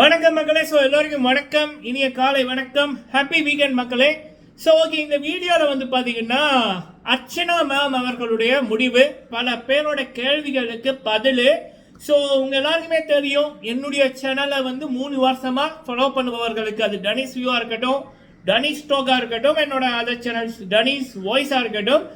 வணக்கம் மக்களே. ஸோ எல்லோருக்கும் வணக்கம். இனிய காலை வணக்கம். ஹாப்பி வீக்கெண்ட் மக்களே. ஸோ ஓகே இந்த வீடியோவில் வந்து பார்த்தீங்கன்னா அர்ச்சனா மேம் அவர்களுடைய முடிவு பல பேரோட கேள்விகளுக்கு பதில். ஸோ உங்கள் எல்லாருக்குமே தெரியும் என்னுடைய சேனலை வந்து மூணு வருஷமாக ஃபாலோ பண்ணுபவர்களுக்கு அது டனிஸ் வியூவாக இருக்கட்டும் டனிஸ் ஸ்டோக்காக இருக்கட்டும் என்னோட அதர் சேனல்ஸ் டனிஸ் வாய்ஸாக இருக்கட்டும்.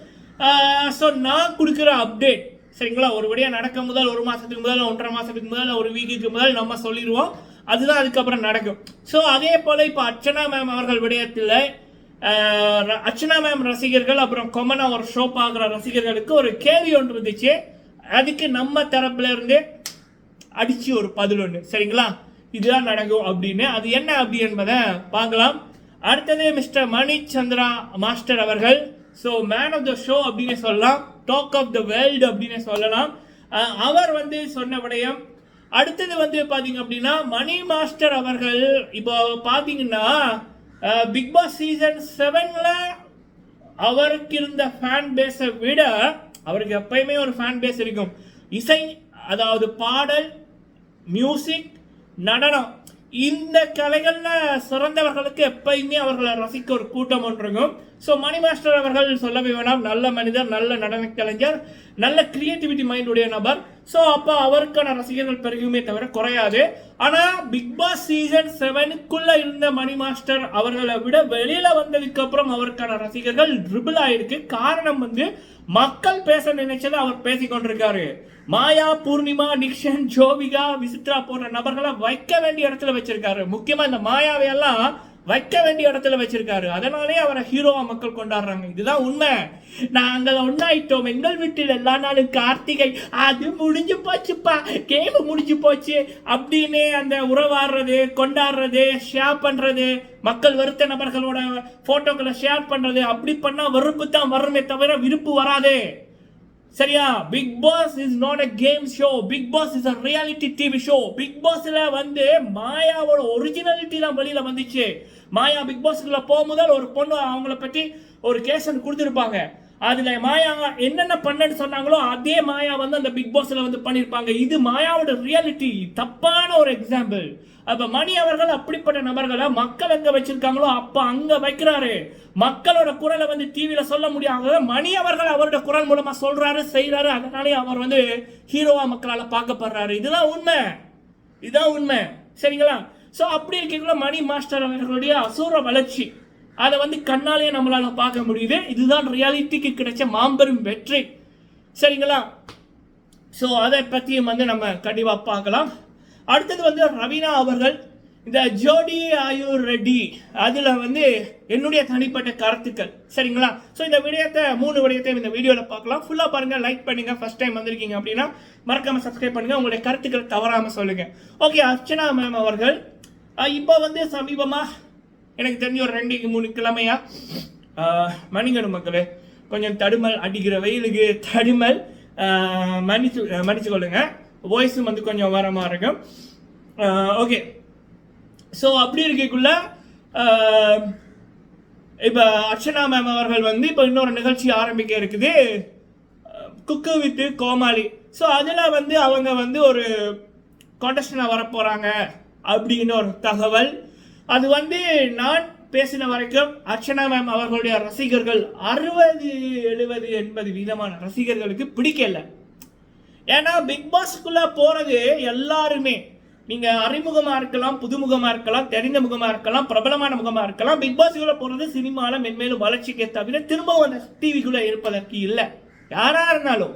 ஸோ நான் கொடுக்குற அப்டேட் சரிங்களா? ஒரு வழியாக நடக்கும் முதல் ஒரு மாதத்துக்கு முதல் ஒன்றரை மாதத்துக்கு முதல் ஒரு வீக்குக்கு முதல் நம்ம சொல்லிடுவோம். அதுதான் அதுக்கப்புறம் நடக்கும். ஸோ அதே போல் இப்போ அர்ச்சனா மேம் அவர்கள் விடயத்தில் அர்ச்சனா மேம் ரசிகர்கள் அப்புறம் கொமனா ஒரு ஷோ பார்க்குற ரசிகர்களுக்கு ஒரு கேள்வி ஒன்று இருந்துச்சு. அதுக்கு நம்ம தரப்புல இருந்து அடிச்சு ஒரு பதில் ஒன்று சரிங்களா? இதுதான் நடக்கும் அப்படின்னு. அது என்ன அப்படி என்பதை பார்க்கலாம். அடுத்தது மிஸ்டர் மணி சந்திரா மாஸ்டர் அவர்கள். So man of the show அப்படின்னு சொல்லலாம். டாக் ஆஃப் த வேர்ல்டு அப்படின்னு சொல்லலாம். அவர் வந்து சொன்ன விடயம் அடுத்தது வந்து பார்த்தீங்க அப்படின்னா மணி மாஸ்டர் அவர்கள் இப்போ பார்த்தீங்கன்னா பிக் பாஸ் சீசன் செவனில் அவருக்கு இருந்த ஃபேன் பேஸை விட அவருக்கு எப்பயுமே ஒரு ஃபேன் பேஸ் இருக்கும். இசை அதாவது பாடல் மியூசிக் நடனம். இந்த கலைகளில் சிறந்தவர்களுக்கு எப்பயுமே அவர்களை ரசிக்க ஒரு கூட்டம் ஒன்றுங்கும். ஸோ மணி மாஸ்டர் அவர்கள் சொல்லவே வேணாம். நல்ல மனிதர் நல்ல நடன கலைஞர் நல்ல கிரியேட்டிவிட்டி மைண்ட் உடைய நபர். ஸோ அப்போ அவருக்கான ரசிகர்கள் பெருகுமே தவிர குறையாது. ஆனால் பிக் பாஸ் சீசன் செவனுக்குள்ளே இருந்த மணி மாஸ்டர் அவர்களை விட வெளியில் வந்ததுக்கு அப்புறம் அவருக்கான ரசிகர்கள் ட்ரிபிள் ஆயிருக்கு. காரணம் வந்து மக்கள் பேச நினைச்சதை அவர் பேசிக்கொண்டிருக்காரு. மாயா பூர்ணிமா நிக்ஷன் ஜோவிகா விசித்ரா போன்ற நபர்களை வைக்க வேண்டிய இடத்துல வச்சிருக்காரு. முக்கியமா இந்த மாயாவையெல்லாம் வைக்க வேண்டிய இடத்துல வச்சிருக்காரு. அதனாலே அவரை ஹீரோவா மக்கள் கொண்டாடுறாங்க. இதுதான் உண்மை. நாங்கள் ஒன்னாயிட்டோம் எங்கள் வீட்டில் எல்லா நாளும் கார்த்திகை. அது முடிஞ்சு போச்சுப்பா. கேம் முடிஞ்சு போச்சு. அப்படின்னு அந்த உறவாடுறது கொண்டாடுறது ஷேர் பண்றது மக்கள் வருத்த நபர்களோட போட்டோக்களை ஷேர் பண்றது அப்படி பண்ணா வெறுப்பு தான் வருமே தவிர விருப்பு வராதே. சரியா? Bigg Boss is not a game show Bigg Boss is a reality TV show Bigg பாஸ்ல வந்து மாயாவோட ஒரிஜினாலிட்டி தான் வெளியில வந்துச்சு. மாயா பிக் பாஸ்க்குள்ள போகும்போது ஒரு பொண்ணு அவங்கள பற்றி ஒரு கேஷன் கொடுத்துருப்பாங்க. அதில் மாயா என்னென்ன பண்ணன்னு சொன்னாங்களோ அதே மாயா வந்து அந்த பிக் பாஸில் வந்து பண்ணியிருப்பாங்க இது மாயாவோட ரியாலிட்டி தப்பான ஒரு எக்ஸாம்பிள் அப்போ மணி அவர்கள் அப்படிப்பட்ட நபர்களை மக்கள் எங்கே வச்சிருக்காங்களோ அப்போ அங்கே வைக்கிறாரு. மக்களோட குரலை வந்து டிவியில் சொல்ல முடியாத மணி அவர்கள் அவரோட குரல் மூலமாக சொல்கிறாரு செய்கிறாரு அதனாலே அவர் வந்து ஹீரோவாக மக்களால் பார்க்கப்படுறாரு. இதுதான் உண்மை. இதுதான் உண்மை. சரிங்களா? ஸோ அப்படி இருக்கக்குள்ள மணி மாஸ்டர் அவர்களுடைய அசூர வளர்ச்சி. அதை வந்து கண்ணாலே நம்மளால் பார்க்க முடியுது. இதுதான் ரியாலிட்டிக்கு கிடைச்ச மாம்பெரும் வெற்றி. சரிங்களா? ஸோ அதை பற்றியும் வந்து நம்ம கண்டிப்பாக பார்க்கலாம். அடுத்தது வந்து ரவீனா அவர்கள் இந்த ஜோடி ஆயுர் ரெட்டி அதில் வந்து என்னுடைய தனிப்பட்ட கருத்துக்கள். சரிங்களா? ஸோ இந்த விடயத்தை மூணு விடயத்தையும் இந்த வீடியோவில் பார்க்கலாம். ஃபுல்லாக பாருங்கள் லைக் பண்ணுங்கள் ஃபஸ்ட் டைம் வந்திருக்கீங்க அப்படின்னா மறக்காமல் சப்ஸ்கிரைப் பண்ணுங்கள் உங்களுடைய கருத்துக்கள் தவறாமல் சொல்லுங்கள் ஓகே அர்ச்சனா மேம் அவர்கள் இப்போ வந்து சமீபமாக எனக்கு தெரிஞ்ச ஒரு ரெண்டு மூணு கிழமையா ஆஹ், மன்னிக்கணும் மக்களே கொஞ்சம் தடுமல் அடிக்கிற வெயிலுக்கு தடுமல் மன்னிச்சு மன்னிச்சு கொள்ளுங்க. வாய்ஸும் வந்து கொஞ்சம் வர மாதிரி இருக்கும் ஓகே ஸோ அப்படி இருக்கக்குள்ள இப்போ அர்ச்சனா மேம் அவர்கள் வந்து இப்போ இன்னொரு நிகழ்ச்சி ஆரம்பிக்க இருக்குது. குக்கு வித்து கோமாளி. ஸோ அதில் வந்து அவங்க வந்து ஒரு கான்டெஸ்டனாக வரப்போகிறாங்க அப்படின்னு ஒரு தகவல். அது வந்து நான் பேசின வரைக்கும் அர்ச்சனா மேம் அவர்களுடைய ரசிகர்கள் அறுபது எழுபது எண்பது வீதமான ரசிகர்களுக்கு பிடிக்கல. ஏன்னா பிக் பாஸ்க்குள்ள போறது எல்லாருமே. நீங்கள் அறிமுகமாக இருக்கலாம் புதுமுகமாக இருக்கலாம் தெரிந்த முகமாக இருக்கலாம் பிரபலமான முகமாக இருக்கலாம் பிக் போகிறது சினிமாவில் மென்மேலும் வளர்ச்சிக்கே தவிர திரும்பவும் அந்த டிவிக்குள்ளே இருப்பதற்கு இல்லை. யாராக இருந்தாலும்.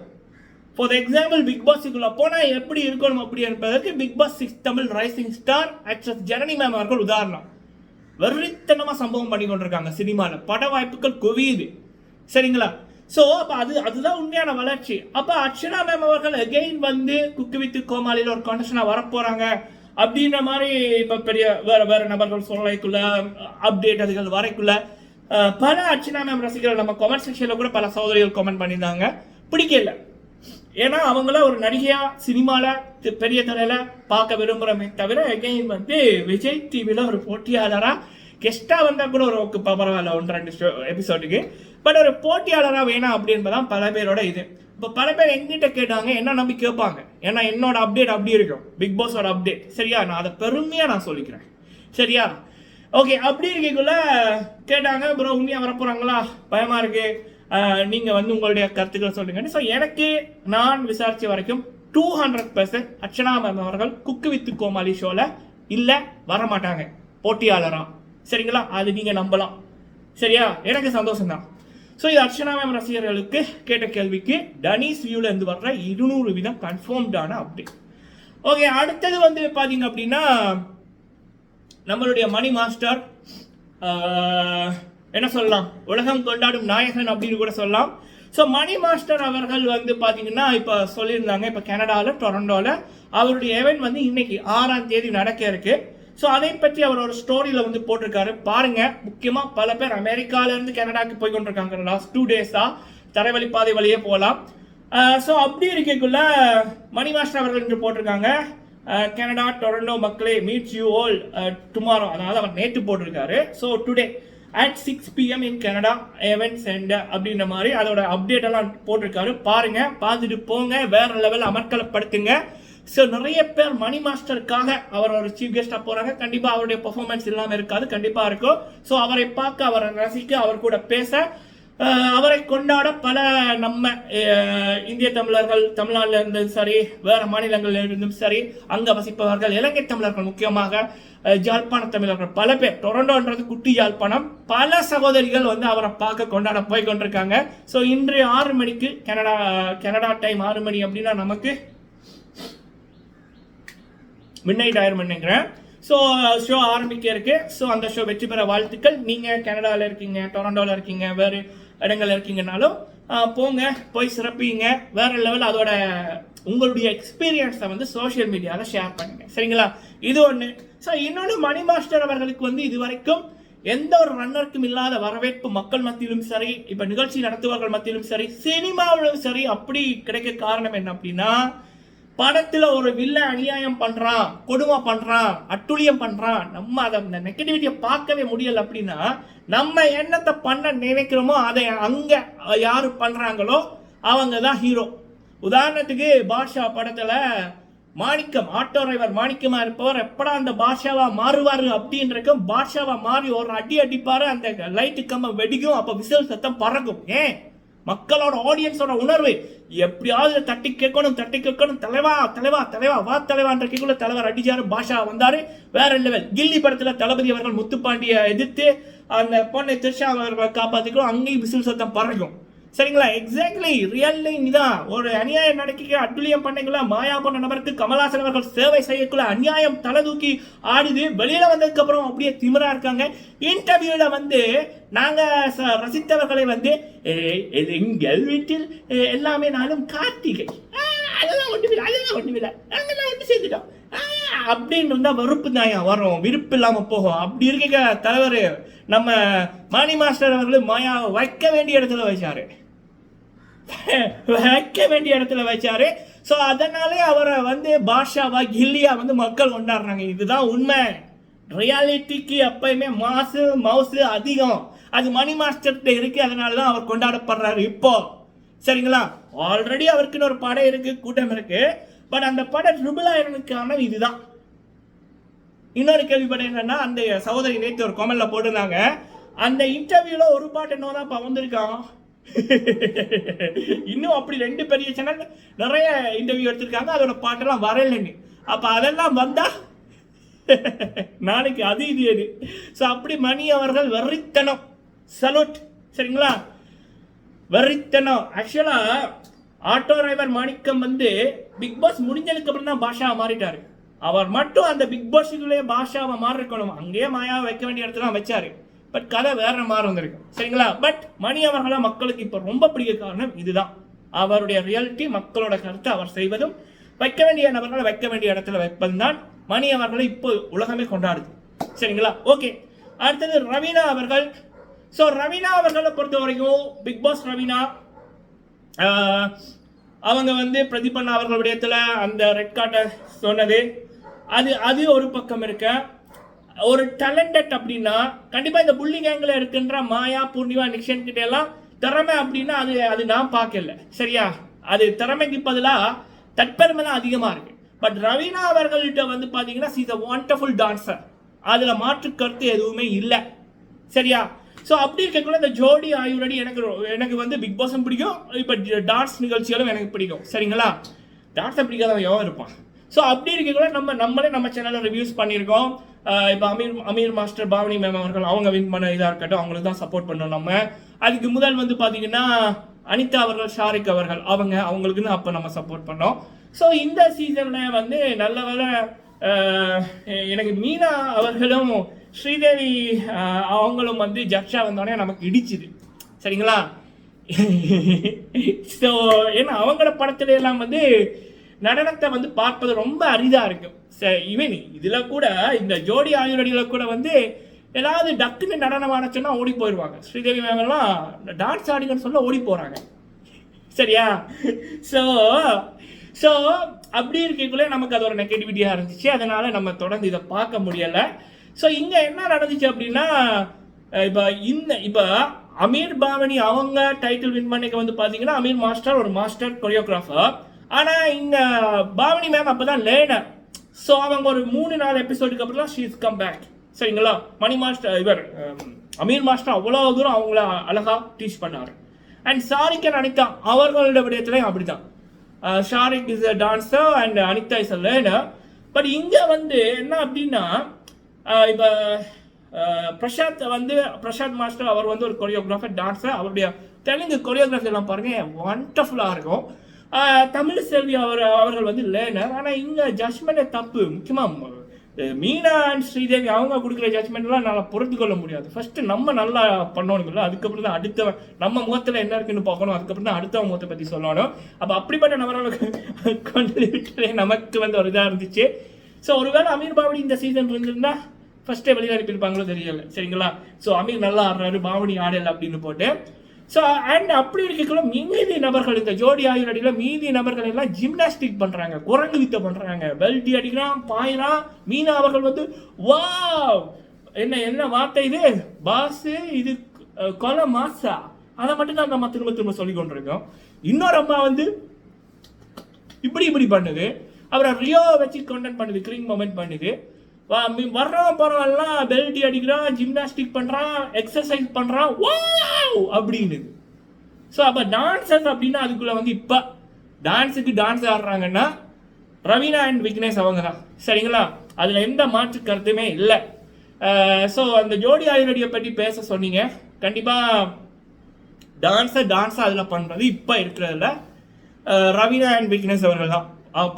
ஃபார் எக்ஸாம்பிள் பிக் பாஸுக்குள்ள போனால் எப்படி இருக்கணும் அப்படி இருப்பதற்கு Bigg Boss six Tamil rising star actress Janani ma'am அவர்கள் உதாரணம். வெறித்தனமாக சம்பவம் பண்ணி கொண்டிருக்காங்க சினிமாவில் பட வாய்ப்புகள் குவியுது. சரிங்களா? ஸோ அப்போ அது அதுதான் உண்மையான வளர்ச்சி. அப்போ அர்ச்சனா மேம் அவர்கள் அகெயின் வந்து குக்கு வித்து கோமாளியில் ஒரு கண்டிஷனாக வரப்போகிறாங்க அப்படின்ற மாதிரி இப்போ பெரிய வேறு வேறு நபர்கள் சொல்லலைக்குள்ள அப்டேட் அதுகள் வரைக்குள்ள பல அர்ச்சனா மேம் ரசிகர்கள் நம்ம கமெண்ட் செக்ஷனில் கூட பல சகோதரிகள் கமெண்ட் பண்ணியிருந்தாங்க. பிடிக்கல. ஏன்னா அவங்கள ஒரு நடிகையா சினிமால தி- பெரிய தலையில பார்க்க விரும்புறமே தவிர எகைன் வந்து விஜய் டிவியில் ஒரு போட்டியாளரா கெஸ்ட்டாக வந்தால் கூட ஒரு ஓகே பரவாயில்ல ஒன்று ரெண்டு ஷோ எபிசோடுக்கு பட் ஒரு போட்டியாளராக வேணாம் அப்படின்பதான் பல பேரோட இது. இப்போ பல பேர் எங்கிட்ட கேட்டாங்க என்ன நம்பி கேட்பாங்க? ஏன்னா என்னோட அப்டேட் அப்படி இருக்கும். பிக் பாஸோட அப்டேட் சரியா? நான் அதை பெருமையாக நான் சொல்லிக்கிறேன். சரியா? ஓகே அப்படி இருக்கக்குள்ள கேட்டாங்க ப்ரோ உண்மையாக வரப்போகிறாங்களா பயமாக இருக்குது நீங்கள் நீங்க வந்து உங்களுடைய கருத்துக்களை சொல்லுங்க ஸோ எனக்கு நான் விசாரிச்ச வரைக்கும் two hundred percent Archana ma'am அவர்கள் குக்கு வித்து கோமாளி ஷோல இல்ல வர மாட்டாங்க போட்டியாளரா. சரிங்களா? அது நீங்க நம்பலாம். சரியா? எனக்கு சந்தோஷம் தான் ஸோ இது அர்ச்சனா மேம் ரசிகர்களுக்கு கேட்ட கேள்விக்கு டனிஸ் வியூல இருந்து வர்ற இருநூறு வீதம் கன்ஃபார்ம்டான அப்டேட் ஓகே அடுத்தது வந்து பாத்தீங்க அப்படின்னா நம்மளுடைய மணி மாஸ்டர் என்ன சொல்லலாம்? உலகம் கொண்டாடும் நாயகன் அப்படின்னு கூட சொல்லலாம். ஸோ மணி மாஸ்டர் அவர்கள் வந்து பார்த்தீங்கன்னா இப்போ சொல்லியிருந்தாங்க இப்போ கனடாவில் டொரண்டோவில் அவருடைய event வந்து இன்னைக்கு ஆறாம் தேதி நடக்க இருக்கு. ஸோ அதை பற்றி அவர் ஒரு ஸ்டோரியில் வந்து போட்டிருக்காரு. பாருங்க முக்கியமாக பல பேர் அமெரிக்காவிலேருந்து கனடாக்கு போய் கொண்டிருக்காங்க. லாஸ்ட் டூ டேஸாக தரைவழி பாதை வழியே போகலாம். ஸோ அப்படி இருக்கக்குள்ள மணி மாஸ்டர் அவர்கள் இன்று போட்டிருக்காங்க. கனடா டொரண்டோ மக்களே மீட் யூ ஆல் டுமாரோ அதாவது அவர் நேற்று போட்டிருக்காரு. So today at six PM in Canada even and அப்படின்ற மாதிரி அதோட அப்டேட் எல்லாம் போட்டிருக்காரு. பாருங்க பார்த்துட்டு போங்க வேற லெவல் அமர்க்கலப்படுத்துங்க. ஸோ நிறைய பேர் மணி மாஸ்டருக்காக அவர் ஒரு சீஃப் கெஸ்டாக போகிறாங்க கண்டிப்பாக அவருடைய பர்ஃபார்மன்ஸ் இல்லாமல் இருக்காது கண்டிப்பாக இருக்கும். ஸோ அவரை பார்க்க அவரை ரசிக்க அவர் கூட பேச அவரை கொண்டாட பல நம்ம இந்திய தமிழர்கள் தமிழ்நாட்டில் இருந்தும் சரி வேறு மாநிலங்களில் இருந்தும் சரி அங்க வசிப்பவர்கள் இலங்கை தமிழர்கள் முக்கியமாக ஜாழ்ப்பாண தமிழர்கள் பல பேர். டொரண்டோன்றது குட்டி ஜாழ்ப்பாணம் பல சகோதரிகள் வந்து அவரை பார்க்க கொண்டாட போய் கொண்டிருக்காங்க. ஸோ இன்று ஆறு மணிக்கு கனடா கனடா டைம் ஆறு மணி அப்படின்னா நமக்கு மிட் நைட் ஆயிரம் நினைக்கிறேன். ஸோ ஷோ ஆரம்பிக்க இருக்கு. ஸோ அந்த ஷோ வெற்றி பெற வாழ்த்துக்கள். நீங்கள் கனடாவில் இருக்கீங்க டொரண்டோவில் இருக்கீங்க வேறு இடங்கள் இருக்கீங்கனாலும் போங்க போய் சிறப்பிங்க. வேற லெவல் அதோட உங்களுடைய எக்ஸ்பீரியன்ஸை வந்து சோஷியல் மீடியாவில் ஷேர் பண்ணுங்க. சரிங்களா? இது ஒன்று ஸோ இன்னொன்று மணி மாஸ்டர் அவர்களுக்கு வந்து இது வரைக்கும் எந்த ஒரு ரன்னருக்கும் இல்லாத வரவேற்பு மக்கள் மத்தியிலும் சரி இப்போ நிகழ்ச்சி நடத்துபவர்கள் மத்தியிலும் சரி சினிமாவிலும் சரி அப்படி கிடைக்க காரணம் என்ன அப்படின்னா படத்துல ஒரு வில்ல அநியாயம் பண்றான் கொடுமை பண்றான் அட்டுழியம் பண்றான் நம்ம அதை அந்த நெகட்டிவிட்டியை பார்க்கவே முடியல அப்படின்னா நம்ம என்னத்தை பண்ண நினைக்கிறோமோ அதை அங்க யாரு பண்றாங்களோ அவங்க தான் ஹீரோ உதாரணத்துக்கு பாஷா படத்துல மாணிக்கம் ஆட்டோ டிரைவர் மாணிக்கமா இருப்பவர் எப்படா அந்த பாஷாவா மாறுவாரு அப்படின்றக்கு பாஷாவா மாறி ஒரு அடி அடிப்பாரு அந்த லைட்டு கம்ம வெடிக்கும் அப்ப விசில் சத்தம் பறக்கும். ஏன்? மக்களோட ஆடியன்ஸோட உணர்வு. எப்படியாவது தட்டி கேட்கணும் தட்டி கேட்கணும். தலைவா தலைவா தலைவா வா தலைவான்ற கேக்குள்ள தலைவர் அடிச்சாரு பாஷா வந்தாரு. வேற லெவல் கில்லி படத்துல தளபதி அவர்கள் முத்துப்பாண்டிய எதிர்த்து அந்த பொண்ணை திருஷா அவர்களை காப்பாத்திக்கிறோம். அங்கேயும் விசில் சத்தம் பறக்கும். சரிங்களா? எக்ஸாக்ட்லி ரியல்லி இதான். ஒரு அநியாயம் நடக்க அட்டுழியம் பண்ணீங்களா மாயா பண்ண நபருக்கு கமலாசன் அவர்கள் சேவை செய்யக்குள்ள அநியாயம் தலை தூக்கி ஆடுது. வெளியில வந்ததுக்கு அப்புறம் அப்படியே திமிரா இருக்காங்க. இன்டர்வியூல வந்து நாங்க ச- ரசித்தவர்களை வந்து எங்கள் வீட்டில் எல்லாமே நாளும் கார்த்திகை. ஆ, அதெல்லாம் ஒண்ணுமில்லை அதெல்லாம் ஒண்ணுமில்லை. நாங்கெல்லாம் ஒன்று சேர்ந்துட்டோம். அப்படின்னு இருந்தால் வெறுப்பு தான் வரும். விருப்பு இல்லாமல் போகும். அப்படி இருக்க தலைவர் நம்ம மாணி மாஸ்டர் அவர்கள் மாயா வைக்க வேண்டிய இடத்துல வச்சாரு. வைக்க வேண்டிய இடத்துல வச்சாரு. ஸோ அதனாலே அவரை வந்து பாஷாவா கில்லியா வந்து மக்கள் கொண்டாடுறாங்க. இதுதான் உண்மை. ரியாலிட்டிக்கு எப்பயுமே மாசு மவுசு அதிகம். அது மணி மாஸ்டர்கிட்ட இருக்கு அதனால தான் அவர் கொண்டாடப்படுறாரு இப்போ. சரிங்களா? ஆல்ரெடி அவருக்குன்னு ஒரு படம் இருக்கு கூட்டம் இருக்கு. பட் அந்த படம் ட்ரிபிள் ஆயிரனுக்கான இதுதான். இன்னொரு கேள்விப்பட்ட என்னன்னா அந்த சகோதரி நேற்று ஒரு கொமல்ல போட்டிருந்தாங்க. அந்த இன்டர்வியூல ஒரு பாட்டு என்னதான் வந்திருக்கான் இன்னும் அப்படி ரெண்டு பெரிய சேனல் நிறைய இன்டர்வியூ எடுத்திருக்காங்க. அதோட பாட்டெல்லாம் வரலன்னு. அப்ப அதெல்லாம் வந்தா நாளைக்கு அது இது எது? ஸோ அப்படி மணி அவர்கள் வெறித்தனம். சலூட் சரிங்களா? வெறித்தனம். ஆக்சுவலா ஆட்டோ டிரைவர் மாணிக்கம் வந்து பிக் பாஸ் முடிஞ்சதுக்கு அப்புறம் தான் பாஷா மாறிட்டாரு. அவர் மட்டும் அந்த பிக் பாஸுக்குள்ளேயே பாஷாவை மாறிருக்கணும் அங்கேயே மாயாவை வைக்க வேண்டிய இடத்துல வச்சாரு. பட் கதை வேற மாறி வந்திருக்கு. சரிங்களா? பட் மணி அவர்களா மக்களுக்கு இப்போ ரொம்ப பிடிக்க காரணம் இதுதான். அவருடைய ரியாலிட்டி மக்களோட கருத்தை அவர் செய்வதும் வைக்க வேண்டிய நபர்களை வைக்க வேண்டிய இடத்துல வைப்பதும் தான் மணி அவர்களை இப்போ உலகமே கொண்டாடுது. சரிங்களா? ஓகே அடுத்தது ரவீனா அவர்கள். ஸோ ரவீனா அவர்களை பொறுத்த வரைக்கும் பிக் பாஸ் ரவீனா அவங்க வந்து பிரதீபண்ணா அவர்களுடைய இடத்துல அந்த ரெட் கார்டை சொன்னது. அது அது ஒரு பக்கம் இருக்க. ஒரு டேலண்டட் அப்படின்னா கண்டிப்பாக இந்த புள்ளி கேங்கில் இருக்கின்ற மாயா பூர்ணிமா நிக்ஷன் கிட்ட எல்லாம் திறமை அப்படின்னா அது அது நான் பார்க்கல. சரியா? அது திறமைக்கு பதிலாக தற்பெருமை தான் அதிகமாக இருக்கு. பட் ரவீனா அவர்கள்ட்ட வந்து பார்த்தீங்கன்னா இஸ் அ வாண்டர்ஃபுல் டான்சர் அதில் மாற்று கருத்து எதுவுமே இல்லை. சரியா? ஸோ அப்படி இருக்கக்குள்ள இந்த ஜோடி ஆயுரடி எனக்கு எனக்கு வந்து பிக் பாஸும் பிடிக்கும். இப்போ டான்ஸ் நிகழ்ச்சிகளும் எனக்கு பிடிக்கும். சரிங்களா? டான்ஸை பிடிக்காதவன் எவன் இருப்பான்? ஸோ அப்படி இருக்கக்குள்ள நம்ம நம்மளே நம்ம சேனலில் ரிவ்யூஸ் பண்ணியிருக்கோம். இப்போ அமீர் அமீர் மாஸ்டர் பாவனி மேம் அவர்கள் அவங்க வின் பண்ண இதாக இருக்கட்டும் அவங்களுக்கு தான் சப்போர்ட் பண்ணோம் நம்ம. அதுக்கு முதல் வந்து பார்த்தீங்கன்னா அனிதா அவர்கள் ஷாரிக் அவர்கள் அவங்க அவங்களுக்குன்னு அப்போ நம்ம சப்போர்ட் பண்ணோம். ஸோ இந்த சீசனில் வந்து நல்ல எனக்கு மீனா அவர்களும் ஸ்ரீதேவி அவங்களும் வந்து ஜட்ஜா வந்தோடனே நமக்கு இடிச்சுது. சரிங்களா? ஸோ ஏன்னா அவங்களோட படத்துல எல்லாம் வந்து நடனத்தை வந்து பார்ப்பது ரொம்ப அரிதாக இருக்கும் ஈவன் இதில் கூட இந்த ஜோடி ஆயுரடியில் கூட வந்து ஏதாவது டக்குன்னு நடனம் ஆனச்சுன்னா ஓடி போயிடுவாங்க ஸ்ரீதேவி மேமெல்லாம் டான்ஸ் ஆடிங்கன்னு சொல்ல ஓடி போகிறாங்க சரியா? ஸோ ஸோ அப்படி இருக்கக்குள்ளே நமக்கு அது ஒரு நெகட்டிவிட்டியாக இருந்துச்சு. அதனால் நம்ம தொடர்ந்து இதை பார்க்க முடியலை. ஸோ இங்கே என்ன நடந்துச்சு அப்படின்னா இப்போ இந்த இப்போ அமீர் பாவனி அவங்க டைட்டில் வின் பண்ணிக்க வந்து பார்த்தீங்கன்னா அமீர் மாஸ்டர் ஒரு மாஸ்டர் கொரியோகிராஃபர் ஆனால் இங்கே பாவனி மேம் அப்போ தான் லேனர் ஸோ அவங்க ஒரு மூணு நாலு எபிசோடுக்கு அப்புறம் தான் ஷீஸ் கம் பேக் சரிங்களா? மணி மாஸ்டர் இவர் um, அமீர் மாஸ்டர் அவ்வளோ தூரம் அவங்கள அழகா டீச் பண்ணாரு. அண்ட் சாரிக்கன் அனிதா அவர்களோட விடயத்துலையும் அப்படி தான் uh, Shariq is a dancer and Anitha is a learner but இங்கே வந்து என்ன அப்படின்னா uh, இப்போ uh, பிரசாத் வந்து பிரசாத் மாஸ்டர் அவர் வந்து ஒரு கொரியோகிராஃபர் டான்ஸர் அவருடைய தெலுங்கு கொரியோகிராஃபி எல்லாம் பாருங்க ஒண்டர்ஃபுல்லாக இருக்கும். தமிழ் செல்வி அவர் அவர்கள் வந்து லேனர் ஆனால் இங்கே ஜட்மெண்ட்டே தப்பு முக்கியமாக மீனா அண்ட் ஸ்ரீதேவி அவங்க கொடுக்குற ஜட்மெண்ட்லாம் நல்லா பொறுத்து கொள்ள முடியாது. ஃபர்ஸ்ட் நம்ம நல்லா பண்ணணும்ல அதுக்கப்புறம் தான் அடுத்தவன் நம்ம முகத்தில் என்ன இருக்குன்னு பார்க்கணும் அதுக்கப்புறம் தான் அடுத்தவன் முகத்தை பற்றி சொல்லணும். அப்போ அப்படிப்பட்ட நபர்களுக்கு கொண்டு நமக்கு வந்து ஒரு இதாக இருந்துச்சு. ஸோ ஒருவேளை அமீர் பாவனி இந்த சீசன் இருந்திருந்தா ஃபர்ஸ்டே வெளியில் அனுப்பியிருப்பாங்களோ தெரியல. சரிங்களா? ஸோ அமீர் நல்லா ஆடுறாரு பாவனி ஆடல அப்படின்னு போட்டு. ஸோ அண்ட் அப்படி இருக்கக்குள்ள மீதி நபர்கள் இந்த ஜோடி ஆயுள் அடியில் மீதி நபர்கள் எல்லாம் ஜிம்னாஸ்டிக் பண்ணுறாங்க குரங்கு வித்த பண்ணுறாங்க வெல்டி அடிக்கிறான் பாயிறான் மீனா அவர்கள் வந்து வாவ் என்ன என்ன வார்த்தை இது? பாஸு இது கொலை மாசா. அதை மட்டும் தான் நம்ம திரும்ப திரும்ப சொல்லி கொண்டிருக்கோம். இன்னொரு அம்மா வந்து இப்படி இப்படி பண்ணுது. அப்புறம் ரியோ வச்சு கண்டென்ட் பண்ணுது கிரீம் மொமெண்ட் பண்ணுது. வா- மி- வர்றவன் போறவன்லாம் பெல்ட்டி அடிக்கிறான் ஜிம்னாஸ்டிக் பண்ணுறான் எக்ஸசைஸ் பண்ணுறான் வாவ் அப்படின்னு. ஸோ அப்போ டான்சர்ஸ் அப்படின்னா அதுக்குள்ளே வந்து இப்போ டான்ஸுக்கு டான்ஸ் ஆடுறாங்கன்னா ரவீனா அண்ட் விக்னேஷ் அவங்க தான். சரிங்களா? அதில் எந்த மாற்று கருத்துமே இல்லை. ஸோ அந்த ஜோடி ஆயுர்வேடியை பற்றி பேச சொன்னீங்க. கண்டிப்பாக டான்ஸை டான்ஸாக அதில் பண்ணுறது இப்போ இருக்கிறதுல ரவீனா அண்ட் விக்னேஷ் அவர்கள் தான்.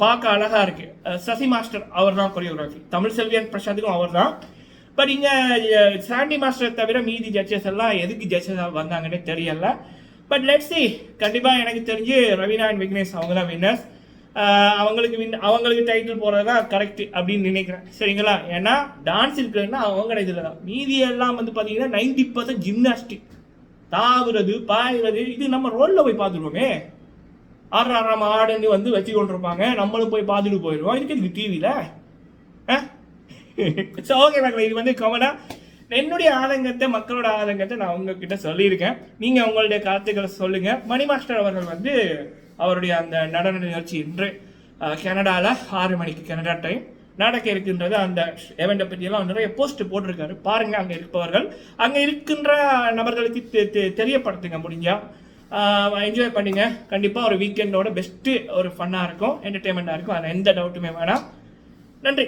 பார்க்க அழகாக இருக்கு. சசி மாஸ்டர் அவர் தான் கொரியோகிராஃபி தமிழ் செல்வியன் பிரசாத்துக்கும் அவர் தான் பட் இங்கே சாண்டி மாஸ்டர் தவிர மீதி ஜட்ஜஸ் எல்லாம் எதுக்கு ஜட்ஜஸ் வந்தாங்கன்னே தெரியல. பட் லெட் சி கண்டிப்பாக எனக்கு தெரிஞ்சு ரவீனா அண்ட் விக்னேஷ் அவங்க தான் வின்னர்ஸ் அவங்களுக்கு வின் அவங்களுக்கு டைட்டில் போகிறது தான் கரெக்ட் அப்படின்னு நினைக்கிறேன். சரிங்களா? ஏன்னா டான்ஸ் இருக்குன்னா அவங்க இதில் தான். மீதி எல்லாம் வந்து பார்த்தீங்கன்னா நைன்டி பர்சன்ட் ஜிம்னாஸ்டிக் தாவுறது பாயுறது இது நம்ம ரோலில் போய் பார்த்துருவோமே. ஆடுற நம்ம ஆடுன்னு வந்து வச்சு கொண்டிருப்பாங்க நம்மளும் போய் பார்த்துட்டு போயிடுவோம். இதுக்கு இதுக்கு டிவியில் ஸோ ஓகே மக்களே இது வந்து கவனா? என்னுடைய ஆதங்கத்தை மக்களோட ஆதங்கத்தை நான் உங்ககிட்ட சொல்லியிருக்கேன். நீங்கள் உங்களுடைய கருத்துக்களை சொல்லுங்கள் மணி மாஸ்டர் அவர்கள் வந்து அவருடைய அந்த நடன நிகழ்ச்சி இன்று கனடாவில் ஆறு மணிக்கு கனடா டைம் நடக்க இருக்கின்றது. அந்த எவெண்ட்டை பற்றியெல்லாம் நிறைய போஸ்ட் போட்டிருக்காரு. பாருங்கள் அங்கே இருப்பவர்கள். அங்கே இருக்கின்ற நபர்களுக்கு தெ- தெ- தெரியப்படுத்துங்க முடிஞ்சால் என்ஜாய் பண்ணுங்க. கண்டிப்பாக ஒரு வீக்கெண்டோட பெஸ்ட்டு ஒரு ஃபன்னாக இருக்கும் என்டர்டெயின்மெண்ட்டாக இருக்கும். அதில் எந்த டவுட்டுமே வேணாம். நன்றி.